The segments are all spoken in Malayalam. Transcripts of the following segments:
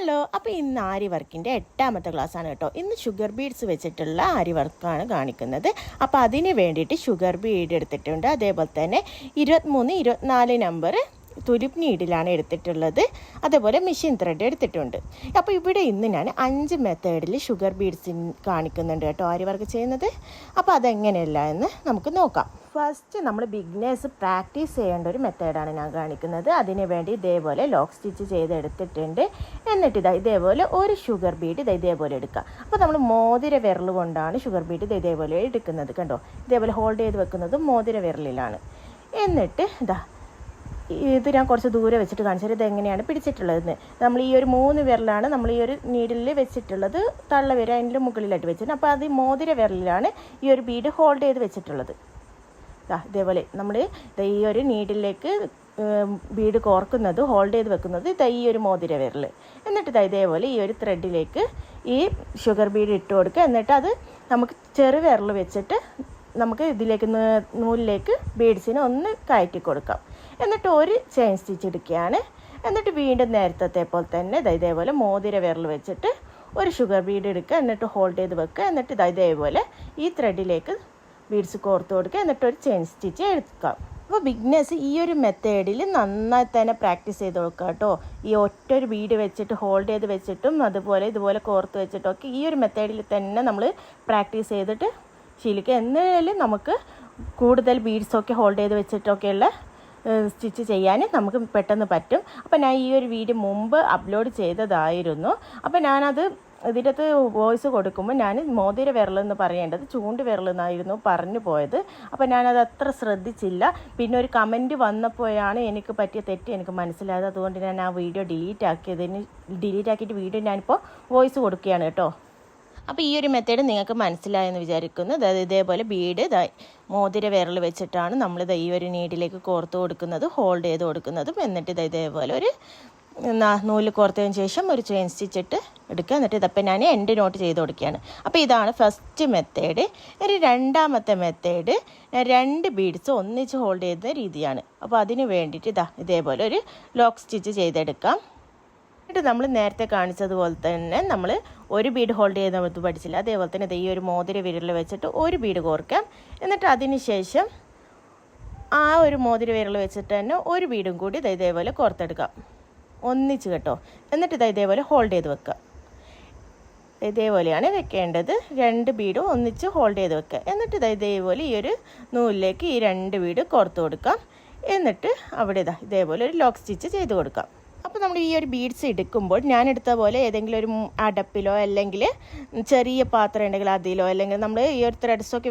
ഹലോ അപ്പോൾ ഇന്ന് ആരി വർക്കിന്റെ എട്ടാമത്തെ ആണ് കേട്ടോ. ഇന്ന് ഷുഗർ ബീഡ്സ് വെച്ചിട്ടുള്ള ആരി വർക്കാണ് കാണിക്കുന്നത്. അപ്പോൾ അതിന് വേണ്ടിയിട്ട് ഷുഗർ ബീഡ് എടുത്തിട്ടുണ്ട്. അതേപോലെ തന്നെ ഇരുപത്തിമൂന്ന് ഇരുപത്തിനാല് നമ്പർ തുലിപ് നീഡിലാണ് എടുത്തിട്ടുള്ളത്. അതേപോലെ മെഷീൻ ത്രെഡ് എടുത്തിട്ടുണ്ട്. അപ്പോൾ ഇവിടെ ഇന്ന് ഞാൻ അഞ്ച് മെത്തേഡിൽ ഷുഗർ ബീഡ്സ് കാണിക്കുന്നുണ്ട് കേട്ടോ ആരി വർക്ക് ചെയ്യുന്നത്. അപ്പോൾ അതെങ്ങനെയല്ല എന്ന് നമുക്ക് നോക്കാം. ഫസ്റ്റ് നമ്മൾ ബിഗ്നേഴ്സ് പ്രാക്ടീസ് ചെയ്യേണ്ട ഒരു മെത്തേഡാണ് ഞാൻ കാണിക്കുന്നത്. അതിന് വേണ്ടി ഇതേപോലെ ലോക്ക് സ്റ്റിച്ച് ചെയ്തെടുത്തിട്ടുണ്ട്. എന്നിട്ട് ഇതാ ഇതേപോലെ ഒരു ഷുഗർ ബീഡ് ഇത് ഇതേപോലെ എടുക്കുക. അപ്പോൾ നമ്മൾ മോതിര വിരൽ കൊണ്ടാണ് ഷുഗർ ബീഡ് ഇത് ഇതേപോലെ എടുക്കുന്നത് കണ്ടോ? ഇതേപോലെ ഹോൾഡ് ചെയ്ത് വെക്കുന്നത് മോതിര വിരലിലാണ്. എന്നിട്ട് ഇതാ ഇത് ഞാൻ കുറച്ച് ദൂരെ വെച്ചിട്ട് കാണിച്ചത് ഇത് എങ്ങനെയാണ് പിടിച്ചിട്ടുള്ളതെന്ന്. നമ്മൾ ഈ ഒരു മൂന്ന് വിരലാണ് നമ്മൾ ഈ ഒരു നീഡിലിൽ വെച്ചിട്ടുള്ളത് തള്ള വിര അതിന്റെ മുകളിലായിട്ട് വെച്ചിട്ടുണ്ട്. അപ്പോൾ അത് മോതിര വിരലിലാണ് ഈ ഒരു ബീഡ് ഹോൾഡ് ചെയ്ത് വെച്ചിട്ടുള്ളത്. ഇതേപോലെ നമ്മൾ ഈ ഒരു നീഡിലേക്ക് ബീഡ് കോർക്കുന്നത് ഹോൾഡ് ചെയ്ത് വെക്കുന്നത് ഇതാ ഈ ഒരു മോതിര വിരൽ എന്നിട്ട് ഇതാ ഇതേപോലെ ഈ ഒരു ത്രെഡിലേക്ക് ഈ ഷുഗർ ബീഡ് ഇട്ട് കൊടുക്കുക. എന്നിട്ട് അത് നമുക്ക് ചെറു വിരൽ വെച്ചിട്ട് നമുക്ക് ഇതിലേക്ക് നൂലിലേക്ക് ബീഡ്സിനെ ഒന്ന് കയറ്റി കൊടുക്കാം. എന്നിട്ട് ഒരു ചെയിൻ സ്റ്റിച്ച് എടുക്കുകയാണ്. എന്നിട്ട് വീണ്ടും നേരത്തെ പോലെ തന്നെ ഇതേപോലെ മോതിര വിരൽ വെച്ചിട്ട് ഒരു ഷുഗർ ബീഡ് എടുക്കുക. എന്നിട്ട് ഹോൾഡ് ചെയ്ത് വെക്കുക. എന്നിട്ട് ഇതാ ഇതേപോലെ ഈ ത്രെഡിലേക്ക് ബീഡ്സ് കോർത്ത് കൊടുക്കുക. എന്നിട്ട് ഒരു ചെയിൻ സ്റ്റിച്ച് എടുക്കാം അപ്പോൾ ബിഗ്നേഴ്സ് ഈ ഒരു മെത്തേഡിൽ നന്നായി തന്നെ പ്രാക്ടീസ് ചെയ്ത് കൊടുക്കുക കേട്ടോ. ഈ ഒറ്റ ഒരു ബീഡ് വെച്ചിട്ട് ഹോൾഡ് ചെയ്ത് വെച്ചിട്ടും അതുപോലെ ഇതുപോലെ കോർത്ത് വെച്ചിട്ടൊക്കെ ഈ ഒരു മെത്തേഡിൽ തന്നെ നമ്മൾ പ്രാക്ടീസ് ചെയ്തിട്ട് ശീലിക്കുക. എന്നാലും നമുക്ക് കൂടുതൽ ബീഡ്സൊക്കെ ഹോൾഡ് ചെയ്ത് വെച്ചിട്ടൊക്കെയുള്ള സ്റ്റിച്ച് ചെയ്യാൻ നമുക്ക് പെട്ടെന്ന് പറ്റും. അപ്പോൾ ഞാൻ ഈ ഒരു വീഡിയോ മുമ്പ് അപ്ലോഡ് ചെയ്തതായിരുന്നു. അപ്പോൾ ഞാനത് ഇതിന്റെ വോയിസ് കൊടുക്കുമ്പോൾ ഞാൻ മോതിര വിരലെന്ന് പറയേണ്ടത് ചൂണ്ട് വിരലെന്നായിരുന്നു പറഞ്ഞു പോയത്. അപ്പോൾ ഞാനത് അത്ര ശ്രദ്ധിച്ചില്ല. പിന്നെ ഒരു കമന്റ് വന്നപ്പോഴാണ് എനിക്ക് പറ്റിയ തെറ്റ് എനിക്ക് മനസ്സിലായത്. അതുകൊണ്ട് ഞാൻ ആ വീഡിയോ ഡിലീറ്റ് ആക്കിയതിന് ഡിലീറ്റ് ആക്കിയിട്ട് വീഡിയോ ഞാനിപ്പോൾ വോയിസ് കൊടുക്കുകയാണ് കേട്ടോ. അപ്പോൾ ഈ ഒരു മെത്തേഡ് നിങ്ങൾക്ക് മനസ്സിലായെന്ന് വിചാരിക്കുന്നു. അതായത് ഇതേപോലെ ബീഡ് മോതിര വിരൽ വെച്ചിട്ടാണ് നമ്മൾ ഈ ഒരു നീഡിലേക്ക് കോർത്ത് കൊടുക്കുന്നത് ഹോൾഡ് ചെയ്ത് കൊടുക്കുന്നതും. എന്നിട്ട് ഇത് ഇതേപോലെ ഒരു നൂൽ കോർത്തതിന് ശേഷം ഒരു ചെയിൻ സ്റ്റിച്ച് ഇട്ട് എടുക്കുക. എന്നിട്ട് ഇതപ്പം ഞാൻ എൻഡ് നോട്ട് ചെയ്ത് കൊടുക്കുകയാണ്. അപ്പോൾ ഇതാണ് ഫസ്റ്റ് മെത്തേഡ് ഒരു രണ്ടാമത്തെ മെത്തേഡ് രണ്ട് ബീഡ്സ് ഒന്നിച്ച് ഹോൾഡ് ചെയ്യുന്ന രീതിയാണ്. അപ്പോൾ അതിന് വേണ്ടിയിട്ട് ഇതാ ഇതേപോലെ ഒരു ലോക്ക് സ്റ്റിച്ച് ചെയ്തെടുക്കാം. എന്നിട്ട് നമ്മൾ നേരത്തെ കാണിച്ചതുപോലെ തന്നെ നമ്മൾ ഒരു ബീഡ് ഹോൾഡ് ചെയ്യുന്നത് പഠിച്ചില്ല. അതേപോലെ തന്നെ ഈ ഒരു മോതിര വിരൽ വെച്ചിട്ട് ഒരു ബീഡ് കോർക്കാം. എന്നിട്ട് അതിന് ശേഷം ആ ഒരു മോതിര വിരൽ വെച്ചിട്ട് തന്നെ ഒരു ബീഡും കൂടി ഇതേപോലെ കോർത്തെടുക്കാം. ഒന്നിച്ച് കേട്ടോ. എന്നിട്ട് ഇതാ ഇതേപോലെ ഹോൾഡ് ചെയ്ത് വെക്കുക ഇതേപോലെയാണ് വെക്കേണ്ടത്. രണ്ട് ബീഡും ഒന്നിച്ച് ഹോൾഡ് ചെയ്ത് വെക്കുക എന്നിട്ട് ഇതാ ഇതേപോലെ ഈ ഒരു നൂലിലേക്ക് ഈ രണ്ട് ബീഡ് കോർത്ത് കൊടുക്കാം. എന്നിട്ട് അവിടെ ഇതാ ഇതേപോലെ ഒരു ലോക്ക് സ്റ്റിച്ച് ചെയ്ത് കൊടുക്കാം. അപ്പോൾ നമ്മൾ ഈ ഒരു ബീഡ്സ് എടുക്കുമ്പോൾ ഞാൻ എടുത്ത പോലെ ഏതെങ്കിലും ഒരു അടപ്പിലോ അല്ലെങ്കിൽ ചെറിയ പാത്രം ഉണ്ടെങ്കിൽ അതിലോ അല്ലെങ്കിൽ നമ്മൾ ഈ ഒരു ത്രെഡ്സൊക്കെ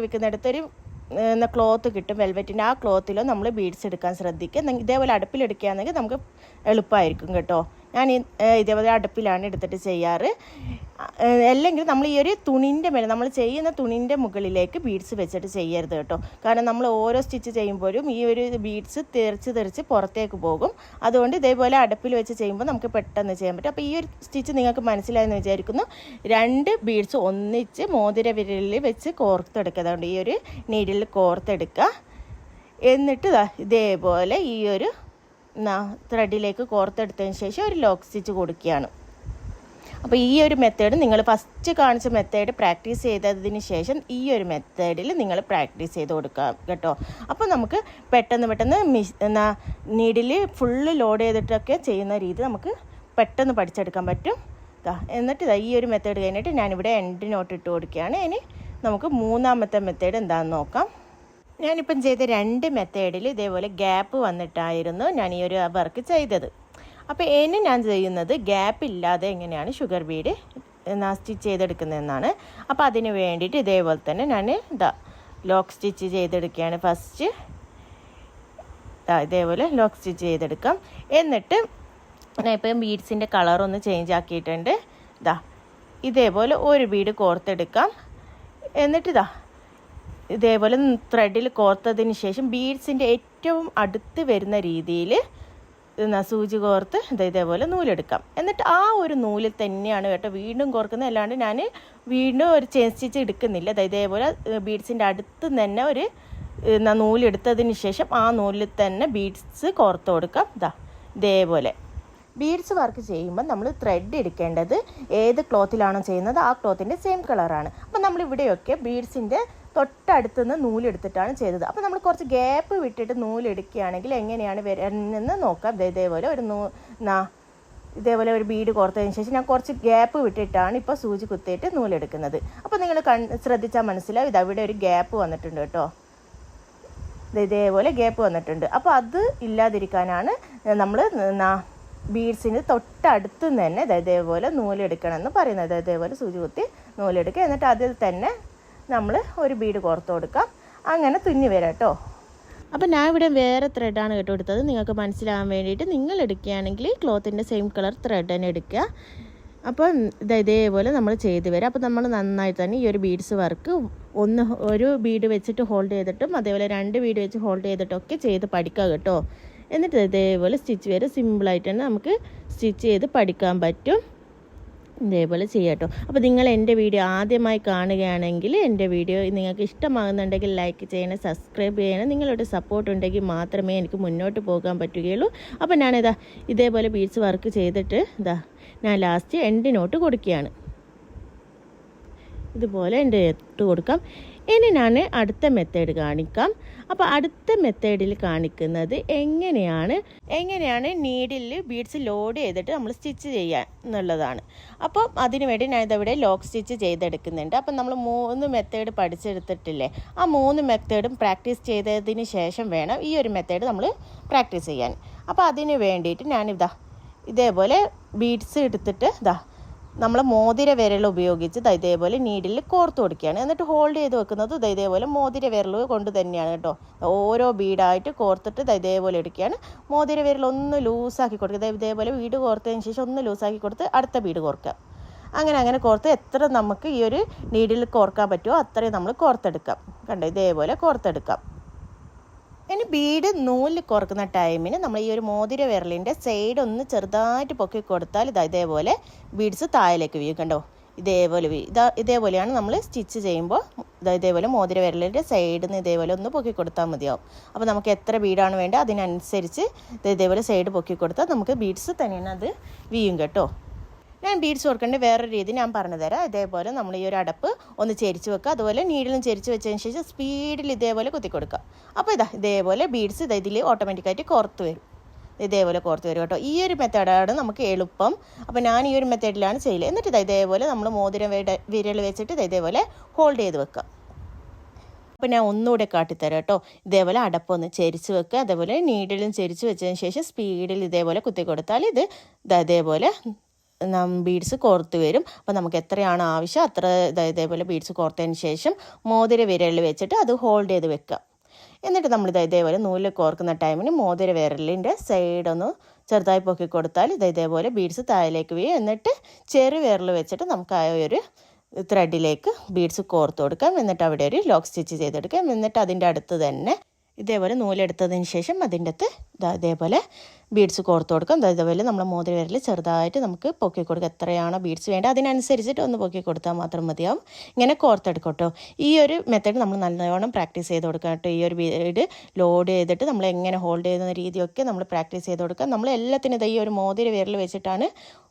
വിൽക്കുന്നിടത്തൊരു ക്ലോത്ത് കിട്ടും വെൽവെറ്റിന്റെ ആ ക്ലോത്തിലോ നമ്മൾ ബീഡ്സ് എടുക്കാൻ ശ്രദ്ധിക്കുക. ഇതേപോലെ അടുപ്പിലെടുക്കുകയാണെങ്കിൽ നമുക്ക് എളുപ്പമായിരിക്കും കേട്ടോ. ഞാൻ ഇതേപോലെ അടുപ്പിലാണ് എടുത്തിട്ട് ചെയ്യാറ്. അല്ലെങ്കിൽ നമ്മൾ ഈ ഒരു തുണിന്റെ മേലെ നമ്മൾ ചെയ്യുന്ന തുണിന്റെ മുകളിലേക്ക് ബീഡ്സ് വെച്ചിട്ട് ചെയ്യരുത് കേട്ടോ. കാരണം നമ്മൾ ഓരോ സ്റ്റിച്ച് ചെയ്യുമ്പോഴും ഈ ഒരു ബീഡ്സ് തെറിച്ച് തെറിച്ച് പുറത്തേക്ക് പോകും. അതുകൊണ്ട് ഇതേപോലെ അടുപ്പിൽ വെച്ച് ചെയ്യുമ്പോൾ നമുക്ക് പെട്ടെന്ന് ചെയ്യാൻ പറ്റും. അപ്പോൾ ഈ ഒരു സ്റ്റിച്ച് നിങ്ങൾക്ക് മനസ്സിലായെന്ന് വിചാരിക്കുന്നു. രണ്ട് ബീഡ്സ് ഒന്നിച്ച് മോതിര വിരലിൽ വെച്ച് കോർത്തെടുക്കുക. അതുകൊണ്ട് ഈ ഒരു നീഡിൽ കോർത്തെടുക്കുക. എന്നിട്ട് ഇതേപോലെ ഈ ഒരു ത്രെഡിലേക്ക് കോർത്തെടുത്തതിന് ശേഷം ഒരു ലോക്ക് സ്റ്റിച്ച് കൊടുക്കുകയാണ്. അപ്പോൾ ഈ ഒരു മെത്തേഡ് നിങ്ങൾ ഫസ്റ്റ് കാണിച്ച മെത്തേഡ് പ്രാക്ടീസ് ചെയ്തതിന് ശേഷം ഈ ഒരു മെത്തേഡിൽ നിങ്ങൾ പ്രാക്ടീസ് ചെയ്ത് കൊടുക്കാം കേട്ടോ. അപ്പോൾ നമുക്ക് പെട്ടെന്ന് പെട്ടെന്ന് മിഷ് എന്നാ നീഡിൽ ഫുള്ള് ലോഡ് ചെയ്തിട്ടൊക്കെ ചെയ്യുന്ന രീതി നമുക്ക് പെട്ടെന്ന് പഠിച്ചെടുക്കാൻ പറ്റും. എന്നിട്ട് ഇതാ ഈ ഒരു മെത്തേഡ് കഴിഞ്ഞിട്ട് ഞാനിവിടെ എൻഡ് നോട്ട് ഇട്ട് കൊടുക്കുകയാണ്. ഇനി നമുക്ക് മൂന്നാമത്തെ മെത്തേഡ് എന്താണെന്ന് നോക്കാം. ഞാനിപ്പം ചെയ്ത രണ്ട് മെത്തേഡിൽ ഇതേപോലെ ഗ്യാപ്പ് വന്നിട്ടായിരുന്നു ഞാൻ ഈ ഒരു വർക്ക് ചെയ്തത്. അപ്പോൾ എന്നെ ഞാൻ ചെയ്യുന്നത് ഗ്യാപ്പ് ഇല്ലാതെ എങ്ങനെയാണ് ഷുഗർ ബീഡ് സ്റ്റിച്ച് ചെയ്തെടുക്കുന്നതെന്നാണ്. അപ്പോൾ അതിന് വേണ്ടിയിട്ട് ഇതേപോലെ തന്നെ ഞാൻ ഇതാ ലോക്ക് സ്റ്റിച്ച് ചെയ്തെടുക്കുകയാണ് ഫസ്റ്റ് ഇതേപോലെ ലോക്ക് സ്റ്റിച്ച് ചെയ്തെടുക്കാം. എന്നിട്ട് ഞാൻ ഇപ്പം ബീഡ്സിന്റെ കളറൊന്ന് ചേഞ്ച് ആക്കിയിട്ടുണ്ട്. ഇതാ ഇതേപോലെ ഒരു ബീഡ് കോർത്തെടുക്കാം. എന്നിട്ട് ഇതാ ഇതേപോലെ ത്രെഡിൽ കോർത്തതിന് ശേഷം ബീഡ്സിന്റെ ഏറ്റവും അടുത്ത് വരുന്ന രീതിയിൽ സൂചി കോർത്ത് ഇത് ഇതേപോലെ നൂലെടുക്കാം. എന്നിട്ട് ആ ഒരു നൂലിൽ തന്നെയാണ് കേട്ടോ വീണ്ടും കോർക്കുന്നത്. അല്ലാണ്ട് ഞാൻ വീണ്ടും ഒരു ചെയിൻ സ്റ്റിച്ച് എടുക്കുന്നില്ല. ഇതേപോലെ ബീഡ്സിന്റെ അടുത്ത് തന്നെ ഒരു നൂലെടുത്തതിന് ശേഷം ആ നൂലിൽ തന്നെ ബീഡ്സ് കോർത്ത് കൊടുക്കാം. ഇതാ ഇതേപോലെ. ബീഡ്സ് വർക്ക് ചെയ്യുമ്പോൾ നമ്മൾ ത്രെഡ് എടുക്കേണ്ടത് ഏത് ക്ലോത്തിലാണോ ചെയ്യുന്നത്? ആ ക്ലോത്തിന്റെ സെയിം കളറാണ് അപ്പോൾ നമ്മൾ ഇവിടെയൊക്കെ ബീഡ്സിന്റെ തൊട്ടടുത്തുനിന്ന് നൂലെടുത്തിട്ടാണ് ചെയ്തത്. അപ്പോൾ നമ്മൾ കുറച്ച് ഗ്യാപ്പ് വിട്ടിട്ട് നൂലെടുക്കുകയാണെങ്കിൽ എങ്ങനെയാണ് വരുന്നതെന്ന് നോക്കാം. ഇതേപോലെ ഒരു നൂ നാ ഇതേപോലെ ഒരു ബീഡ് കോർത്തതിന് ശേഷം ഞാൻ കുറച്ച് ഗ്യാപ്പ് വിട്ടിട്ടാണ് ഇപ്പോൾ സൂചി കുത്തിയിട്ട് നൂലെടുക്കുന്നത്. അപ്പോൾ നിങ്ങൾ കൺ ശ്രദ്ധിച്ചാൽ മനസ്സിലാവും. ഇത് അവിടെ ഒരു ഗ്യാപ്പ് വന്നിട്ടുണ്ട് കേട്ടോ. ഇതേപോലെ ഗ്യാപ്പ് വന്നിട്ടുണ്ട്. അപ്പോൾ അത് ഇല്ലാതിരിക്കാനാണ് നമ്മൾ ബീഡ്സിന് തൊട്ടടുത്ത് നിന്ന് തന്നെ ഇതേപോലെ നൂലെടുക്കണം എന്ന് പറയുന്നത് ഇതേപോലെ സൂചി കുത്തി നൂലെടുക്കുക. എന്നിട്ട് അതിൽ തന്നെ നമ്മൾ ഒരു ബീഡ് കോർത്ത് കൊടുക്കാം. അങ്ങനെ തുന്നി വരാം കേട്ടോ. അപ്പോൾ ഞാൻ ഇവിടെ വേറെ ത്രെഡാണ് കേട്ടോ എടുത്തത്. നിങ്ങൾക്ക് മനസ്സിലാകാൻ വേണ്ടിയിട്ട് നിങ്ങൾ എടുക്കുകയാണെങ്കിൽ ക്ലോത്തിന്റെ സെയിം കളർ ത്രെഡ് തന്നെ എടുക്കുക. അപ്പം ഇത് ഇതേപോലെ നമ്മൾ ചെയ്ത് വരാം. അപ്പോൾ നമ്മൾ നന്നായി തന്നെ ഈ ഒരു ബീഡ്സ് വർക്ക് ഒന്ന് ഒരു ബീഡ് വെച്ചിട്ട് ഹോൾഡ് ചെയ്തിട്ടും അതേപോലെ രണ്ട് ബീഡ് വെച്ച് ഹോൾഡ് ചെയ്തിട്ടൊക്കെ ചെയ്ത് പഠിക്കുക കേട്ടോ. എന്നിട്ട് ഇതേപോലെ സ്റ്റിച്ച് വരെ സിമ്പിളായിട്ട് തന്നെ നമുക്ക് സ്റ്റിച്ച് ചെയ്ത് പഠിക്കാൻ പറ്റും. ഇതേപോലെ ചെയ്യാം കേട്ടോ അപ്പോൾ നിങ്ങൾ എന്റെ വീഡിയോ ആദ്യമായി കാണുകയാണെങ്കിൽ എന്റെ വീഡിയോ നിങ്ങൾക്ക് ഇഷ്ടമാകുന്നുണ്ടെങ്കിൽ ലൈക്ക് ചെയ്യണം സബ്സ്ക്രൈബ് ചെയ്യണം. നിങ്ങളുടെ സപ്പോർട്ട് ഉണ്ടെങ്കിൽ മാത്രമേ എനിക്ക് മുന്നോട്ട് പോകാൻ പറ്റുകയുള്ളൂ. അപ്പോൾ ഞാനിതാ ഇതേപോലെ ബീഡ്സ് വർക്ക് ചെയ്തിട്ട് ഇതാ ഞാൻ ലാസ്റ്റ് എൻഡ് നോട്ട് കൊടുക്കുകയാണ്. ഇതുപോലെ എന്റെ ഇട്ട് കൊടുക്കാം. ഇനി ഞാൻ അടുത്ത മെത്തേഡ് കാണിക്കാം. അപ്പോൾ അടുത്ത മെത്തേഡിൽ കാണിക്കുന്നത് എങ്ങനെയാണ്? എങ്ങനെയാണ് നീഡിൽ ബീഡ്സ് ലോഡ് ചെയ്തിട്ട് നമ്മൾ സ്റ്റിച്ച് ചെയ്യുക എന്നുള്ളതാണ്. അപ്പോൾ അതിന് വേണ്ടി ഞാൻ ഇതവിടെ ലോക്ക് സ്റ്റിച്ച് ചെയ്തെടുക്കുന്നുണ്ട്. അപ്പം നമ്മൾ മൂന്ന് മെത്തേഡ് പഠിച്ചെടുത്തിട്ടില്ലേ? ആ മൂന്ന് മെത്തേഡും പ്രാക്ടീസ് ചെയ്തതിന് ശേഷം വേണം ഈ ഒരു മെത്തേഡ് നമ്മൾ പ്രാക്ടീസ് ചെയ്യാൻ. അപ്പോൾ അതിന് വേണ്ടിയിട്ട് ഞാനിതാ ഇതേപോലെ ബീഡ്സ് എടുത്തിട്ട് ഇതാ നമ്മൾ മോതിര വിരൽ ഉപയോഗിച്ച് ഇതേപോലെ നീഡിൽ കോർത്ത് കൊടുക്കുകയാണ്. എന്നിട്ട് ഹോൾഡ് ചെയ്ത് വെക്കുന്നത് ഇതേപോലെ മോതിര വിരൽ കൊണ്ട് തന്നെയാണ് കേട്ടോ. ഓരോ ബീഡായിട്ട് കോർത്തിട്ട് ഇതേപോലെ എടുക്കുകയാണ്. മോതിര വിരൽ ഒന്ന് ലൂസാക്കി കൊടുക്കുക. ഇതേപോലെ വീട് കോർത്തതിന് ശേഷം ഒന്ന് ലൂസാക്കി കൊടുത്ത് അടുത്ത ബീഡ് കോർക്കുക. അങ്ങനെ അങ്ങനെ കോർത്ത് എത്ര നമുക്ക് ഈ ഒരു നീഡിൽ കോർക്കാൻ പറ്റുമോ അത്രയും നമ്മൾ കോർത്തെടുക്കാം. കണ്ടോ? ഇതേപോലെ കോർത്തെടുക്കാം. ഇനി ബീഡ് നൂൽ കുറക്കുന്ന ടൈമിന് നമ്മൾ ഈ ഒരു മോതിര വിരലിന്റെ സൈഡ് ഒന്ന് ചെറുതായിട്ട് പൊക്കി കൊടുത്താൽ ഇതാ ഇതേപോലെ ബീഡ്സ് താഴേക്ക് വീഴും കണ്ടോ? ഇതേപോലെ ഇതാ ഇതേപോലെയാണ് നമ്മൾ സ്റ്റിച്ച് ചെയ്യുമ്പോൾ ഇതാ ഇതേപോലെ മോതിര വിരലിന്റെ സൈഡിൽ നിന്ന് ഇതേപോലെ ഒന്ന് പൊക്കി കൊടുത്താൽ മതിയാവും. അപ്പോൾ നമുക്ക് എത്ര ബീഡാണ് വേണ്ടത്? അതിനനുസരിച്ച് ഇത് ഇതേപോലെ സൈഡ് പൊക്കി കൊടുത്താൽ നമുക്ക് ബീഡ്സ് തന്നെയാണ് അത് വീയും കേട്ടോ. ഞാൻ ബീഡ്സ് കൊടുക്കേണ്ട വേറൊരു രീതി ഞാൻ പറഞ്ഞു തരാം. ഇതേപോലെ നമ്മൾ ഈ ഒരു അടപ്പ് ഒന്ന് ചെരിച്ച് വെക്കുക. അതുപോലെ നീഡിലും ചെരിച്ച് വെച്ചതിന് ശേഷം സ്പീഡിൽ ഇതേപോലെ കുത്തി കൊടുക്കുക. അപ്പോൾ ഇതാ ഇതേപോലെ ബീഡ്സ് ഇത് ഇതിൽ ഓട്ടോമാറ്റിക്കായിട്ട് കോർത്ത് വരും. ഇതേപോലെ കോർത്ത് വരും കേട്ടോ. ഈ ഒരു മെത്തേഡാണ് നമുക്ക് എളുപ്പം. അപ്പോൾ ഞാൻ ഈ ഒരു മെത്തേഡിലാണ് ചെയ്യൽ. എന്നിട്ട് ഇതാ ഇതേപോലെ നമ്മൾ മോതിരം വിരൽ വെച്ചിട്ട് ഇത് ഇതേപോലെ ഹോൾഡ് ചെയ്ത് വെക്കുക. അപ്പോൾ ഞാൻ ഒന്നുകൂടെ കാട്ടിത്തരാം കേട്ടോ. ഇതേപോലെ അടപ്പൊന്ന് ചെരിച്ച് വെക്കുക. അതേപോലെ നീഡിലും ചെരിച്ച് വെച്ചതിന് ശേഷം സ്പീഡിൽ ഇതേപോലെ കുത്തി കൊടുത്താൽ ഇത് ഇതേപോലെ ബീഡ്സ് കോർത്ത് വരും. അപ്പോൾ നമുക്ക് എത്രയാണ് ആവശ്യം അത്ര ഇതേപോലെ ബീഡ്സ് കോർത്തതിന് ശേഷം മോതിര വിരലിൽ വെച്ചിട്ട് അത് ഹോൾഡ് ചെയ്ത് വെക്കുക. എന്നിട്ട് നമ്മൾ ഇത് ഇതേപോലെ നൂൽ കോർക്കുന്ന ടൈമിന് മോതിര വിരലിന്റെ ഒന്ന് ചെറുതായി പൊക്കി കൊടുത്താൽ ഇത് ഇതേപോലെ ബീഡ്സ് താഴേക്ക് വീഴും. എന്നിട്ട് ചെറു വിരൽ വെച്ചിട്ട് നമുക്ക് ആ ഒരു ത്രെഡിലേക്ക് ബീഡ്സ് കോർത്ത് കൊടുക്കാം. എന്നിട്ട് അവിടെ ഒരു ലോക്ക് സ്റ്റിച്ച് ചെയ്തെടുക്കാം. എന്നിട്ട് അതിന്റെ അടുത്ത് തന്നെ ഇതേപോലെ നൂലെടുത്തതിന് ശേഷം അതിന്റെ അകത്ത് ഇതേപോലെ ബീഡ്സ് കോർത്ത് കൊടുക്കാം. ഇതേപോലെ നമ്മൾ മോതിരി വരൽ ചെറുതായിട്ട് നമുക്ക് പൊക്കി കൊടുക്കുക എത്രയാണോ ബീഡ്സ് വേണ്ടത് അതിനനുസരിച്ചിട്ട് ഒന്ന് പൊക്കി കൊടുത്താൽ മാത്രം മതിയാവും. ഇങ്ങനെ കോർത്തെടുക്കട്ടോ. കേട്ടോ ഈ ഒരു മെത്തേഡ് നമ്മൾ നല്ലവണ്ണം പ്രാക്ടീസ് ചെയ്ത് കൊടുക്കാം കേട്ടോ. ഈ ഒരു ബീഡ് ലോഡ് ചെയ്തിട്ട് നമ്മൾ എങ്ങനെ ഹോൾഡ് ചെയ്യുന്ന രീതിയൊക്കെ നമ്മൾ പ്രാക്ടീസ് ചെയ്ത് കൊടുക്കാം നമ്മൾ എല്ലാത്തിനും ഇതാ ഈ ഒരു മോതിരി വിരൽ വെച്ചിട്ടാണ്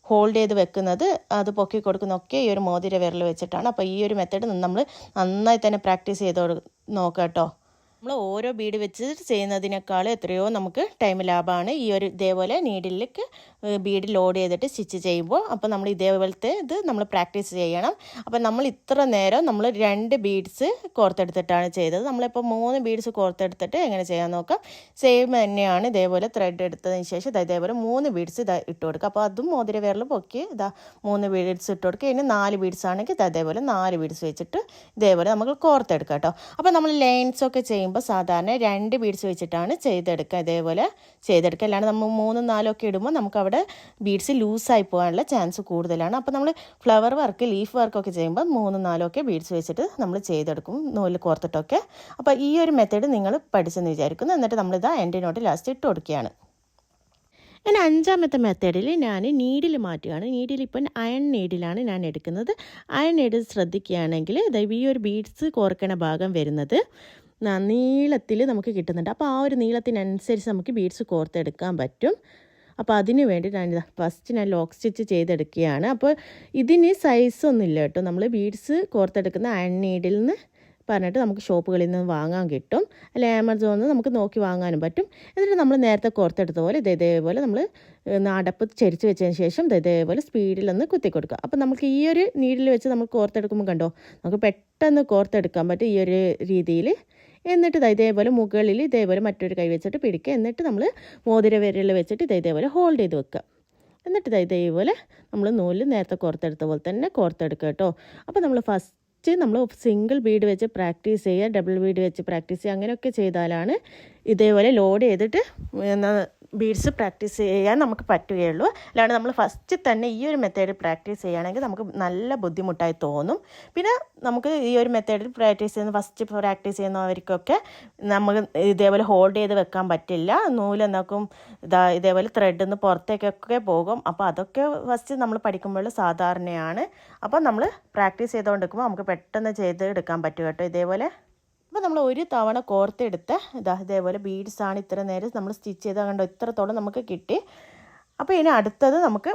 ഹോൾഡ് ചെയ്ത് വെക്കുന്നത്. അത് പൊക്കി കൊടുക്കുന്നൊക്കെ ഈ ഒരു മോതിര വിരൽ വെച്ചിട്ടാണ്. അപ്പോൾ ഈ ഒരു മെത്തേഡ് നമ്മൾ നന്നായി തന്നെ പ്രാക്ടീസ് ചെയ്ത് നോക്കാം കേട്ടോ. നമ്മൾ ഓരോ ബീഡ് വെച്ച് ചെയ്യുന്നതിനേക്കാൾ എത്രയോ നമുക്ക് ടൈം ലാഭമാണ് ഈ ഒരു ഇതേപോലെ നീഡിലേക്ക് ബീഡ് ലോഡ് ചെയ്തിട്ട് സ്റ്റിച്ച് ചെയ്യുമ്പോൾ അപ്പോൾ നമ്മൾ ഇതേപോലത്തെ ഇത് നമ്മൾ പ്രാക്ടീസ് ചെയ്യണം. അപ്പോൾ നമ്മൾ ഇത്ര നേരം നമ്മൾ രണ്ട് ബീഡ്സ് കോർത്തെടുത്തിട്ടാണ് ചെയ്തത്. നമ്മളിപ്പോൾ മൂന്ന് ബീഡ്സ് കോർത്തെടുത്തിട്ട് എങ്ങനെ ചെയ്യാൻ നോക്കാം. സെയിം തന്നെയാണ് ഇതേപോലെ ത്രെഡ് എടുത്തതിന് ശേഷം ഇതേപോലെ മൂന്ന് ബീഡ്സ് ഇതാ ഇട്ട് കൊടുക്കുക. അപ്പോൾ അതും മോതിര വിരൽ പൊക്കി ഇതാ മൂന്ന് ബീഡ്സ് ഇട്ട് കൊടുക്കുക. ഇനി നാല് ബീഡ്സ് ആണെങ്കിൽ ഇത് അതേപോലെ നാല് ബീഡ്സ് വെച്ചിട്ട് ഇതേപോലെ നമുക്ക് കോർത്തെടുക്കാം കേട്ടോ. അപ്പോൾ നമ്മൾ ലൈൻസ് ഒക്കെ ചെയ്യുമ്പോൾ സാധാരണ രണ്ട് ബീഡ്സ് വെച്ചിട്ടാണ് ചെയ്തെടുക്കുക. ഇതേപോലെ ചെയ്തെടുക്കുക. അല്ലാണ്ട് നമ്മൾ മൂന്നും നാലും ഒക്കെ ഇടുമ്പോൾ നമുക്ക് അവിടെ ബീഡ്സ് ലൂസായി പോകാനുള്ള ചാൻസ് കൂടുതലാണ്. അപ്പോൾ നമ്മൾ ഫ്ലവർ വർക്ക് ലീഫ് വർക്കൊക്കെ ചെയ്യുമ്പോൾ മൂന്ന് നാലും ഒക്കെ ബീഡ്സ് വെച്ചിട്ട് നമ്മൾ ചെയ്തെടുക്കും നൂൽ കോർത്തിട്ടൊക്കെ. അപ്പോൾ ഈ ഒരു മെത്തേഡ് നിങ്ങൾ പഠിച്ചെന്ന് വിചാരിക്കുന്നു. എന്നിട്ട് നമ്മളിതാ എന്റെ നോട്ട് ലാസ്റ്റ് ഇട്ട് കൊടുക്കുകയാണ്. ഞാൻ അഞ്ചാമത്തെ മെത്തേഡിൽ ഞാൻ നീഡിൽ മാറ്റുകയാണ്. നീഡിൽ ഇപ്പം അയൺ നീഡിലാണ് ഞാൻ എടുക്കുന്നത്. അയൺ നീഡിൽ ശ്രദ്ധിക്കുകയാണെങ്കിൽ ദൈവം ഈ ഒരു ബീഡ്സ് കോർക്കണ ഭാഗം വരുന്നത് നീളത്തിൽ നമുക്ക് കിട്ടുന്നുണ്ട്. അപ്പോൾ ആ ഒരു നീളത്തിനനുസരിച്ച് നമുക്ക് ബീഡ്സ് കോർത്തെടുക്കാൻ പറ്റും. അപ്പോൾ അതിന് വേണ്ടി ഞാൻ ഫസ്റ്റ് ഞാൻ ലോക്ക് സ്റ്റിച്ച് ചെയ്തെടുക്കുകയാണ്. അപ്പോൾ ഇതിന് സൈസൊന്നുമില്ല കേട്ടോ. നമ്മൾ ബീഡ്സ് കോർത്തെടുക്കുന്ന അയൺ നീഡിൽ നിന്ന് പറഞ്ഞിട്ട് നമുക്ക് ഷോപ്പുകളിൽ നിന്ന് വാങ്ങാൻ കിട്ടും. അല്ലെ ആമസോണിൽ നിന്ന് നമുക്ക് നോക്കി വാങ്ങാനും പറ്റും. എന്നിട്ട് നമ്മൾ നേരത്തെ കോർത്തെടുത്ത പോലെ ഇത് ഇതേപോലെ നമ്മൾ അടപ്പ് ചരിച്ച് വെച്ചതിന് ശേഷം ഇത് ഇതേപോലെ സ്പീഡിലൊന്ന് കുത്തി കൊടുക്കുക. അപ്പോൾ നമുക്ക് ഈ ഒരു നീഡിൽ വെച്ച് നമ്മൾ കോർത്തെടുക്കുമ്പോൾ കണ്ടോ നമുക്ക് പെട്ടെന്ന് കോർത്തെടുക്കാൻ പറ്റും ഈ ഒരു രീതിയിൽ. എന്നിട്ട് ഇതേപോലെ മുകളിൽ ഇതേപോലെ മറ്റൊരു കൈ വെച്ചിട്ട് പിടിക്കുക. എന്നിട്ട് നമ്മൾ മോതിര വിരൽ വെച്ചിട്ട് ഇത് ഇതേപോലെ ഹോൾഡ് ചെയ്ത് വെക്കുക. എന്നിട്ട് ഇതേപോലെ നമ്മൾ നൂൽ നേരത്തെ കോർത്തെടുത്ത പോലെ തന്നെ കോർത്തെടുക്കുക കേട്ടോ. അപ്പോൾ നമ്മൾ ഫസ്റ്റ് നമ്മൾ സിംഗിൾ ബീഡ് വെച്ച് പ്രാക്ടീസ് ചെയ്യുക ഡബിൾ ബീഡ് വെച്ച് പ്രാക്ടീസ് ചെയ്യുക അങ്ങനെയൊക്കെ ചെയ്താലാണ് ഇതേപോലെ ലോഡ് ചെയ്തിട്ട് ബീഡ്സ് പ്രാക്ടീസ് ചെയ്യാൻ നമുക്ക് പറ്റുകയുള്ളൂ. അല്ലാണ്ട് നമ്മൾ ഫസ്റ്റ് തന്നെ ഈ ഒരു മെത്തേഡ് പ്രാക്ടീസ് ചെയ്യുകയാണെങ്കിൽ നമുക്ക് നല്ല ബുദ്ധിമുട്ടായി തോന്നും. പിന്നെ നമുക്ക് ഈ ഒരു മെത്തേഡിൽ പ്രാക്ടീസ് ചെയ്യുന്ന ഫസ്റ്റ് പ്രാക്ടീസ് ചെയ്യുന്നവർക്കൊക്കെ നമുക്ക് ഇതേപോലെ ഹോൾഡ് ചെയ്ത് വെക്കാൻ പറ്റില്ല. നൂലെന്നൊക്കും ഇതാ ഇതേപോലെ ത്രെഡിൽ നിന്ന് പുറത്തേക്കൊക്കെ പോകും. അപ്പോൾ അതൊക്കെ ഫസ്റ്റ് നമ്മൾ പഠിക്കുമ്പോൾ സാധാരണയാണ്. അപ്പോൾ നമ്മൾ പ്രാക്ടീസ് ചെയ്തുകൊണ്ടിരിക്കുമ്പോൾ നമുക്ക് പെട്ടെന്ന് ചെയ്ത് എടുക്കാൻ പറ്റും കേട്ടോ. ഇതേപോലെ അപ്പോൾ നമ്മൾ ഒരു തവണ കോർത്തെടുത്ത് ഇതാ ഇതേപോലെ ബീഡ്സ് ആണ് ഇത്ര നേരം നമ്മൾ സ്റ്റിച്ച് ചെയ്താൽ കണ്ടോ? ഇത്രത്തോളം നമുക്ക് കിട്ടി. അപ്പോൾ ഇനി അടുത്തത് നമുക്ക്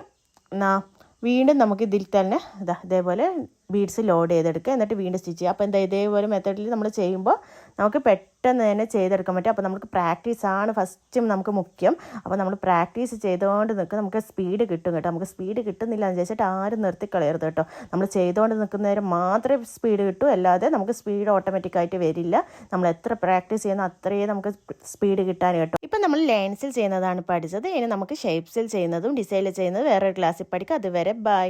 വീണ്ടും നമുക്ക് ഇതിൽ തന്നെ ഇതാ ഇതേപോലെ ബീഡ്സ് ലോഡ് ചെയ്തെടുക്കുക. എന്നിട്ട് വീണ്ടും സ്റ്റിച്ച് ചെയ്യുക. അപ്പോൾ എന്താ ഇതേപോലെ മെത്തേഡിൽ നമ്മൾ ചെയ്യുമ്പോൾ നമുക്ക് പെട്ടെന്ന് തന്നെ ചെയ്തെടുക്കാൻ പറ്റും. അപ്പോൾ നമുക്ക് പ്രാക്ടീസാണ് ഫസ്റ്റും നമുക്ക് മുഖ്യം. അപ്പോൾ നമ്മൾ പ്രാക്ടീസ് ചെയ്തുകൊണ്ട് നിൽക്കുക നമുക്ക് സ്പീഡ് കിട്ടും കേട്ടോ. നമുക്ക് സ്പീഡ് കിട്ടുന്നില്ല എന്ന് വെച്ചിട്ട് ആരും നിർത്തി കളയരുത് കേട്ടോ. നമ്മൾ ചെയ്തുകൊണ്ട് നിൽക്കുന്ന നേരം മാത്രമേ സ്പീഡ് കിട്ടൂ. അല്ലാതെ നമുക്ക് സ്പീഡ് ഓട്ടോമാറ്റിക്കായിട്ട് വരില്ല. നമ്മൾ എത്ര പ്രാക്ടീസ് ചെയ്യുന്ന അത്രയേ നമുക്ക് സ്പീഡ് കിട്ടാൻ കേട്ടോ. ഇപ്പം നമ്മൾ ലൈൻസിൽ ചെയ്യുന്നതാണ് പഠിച്ചത്. ഇനി നമുക്ക് ഷേപ്സിൽ ചെയ്യുന്നതും ഡിസൈനിൽ ചെയ്യുന്നതും വേറൊരു ക്ലാസ്സിൽ പഠിക്കാം. അതുവരെ ബൈ.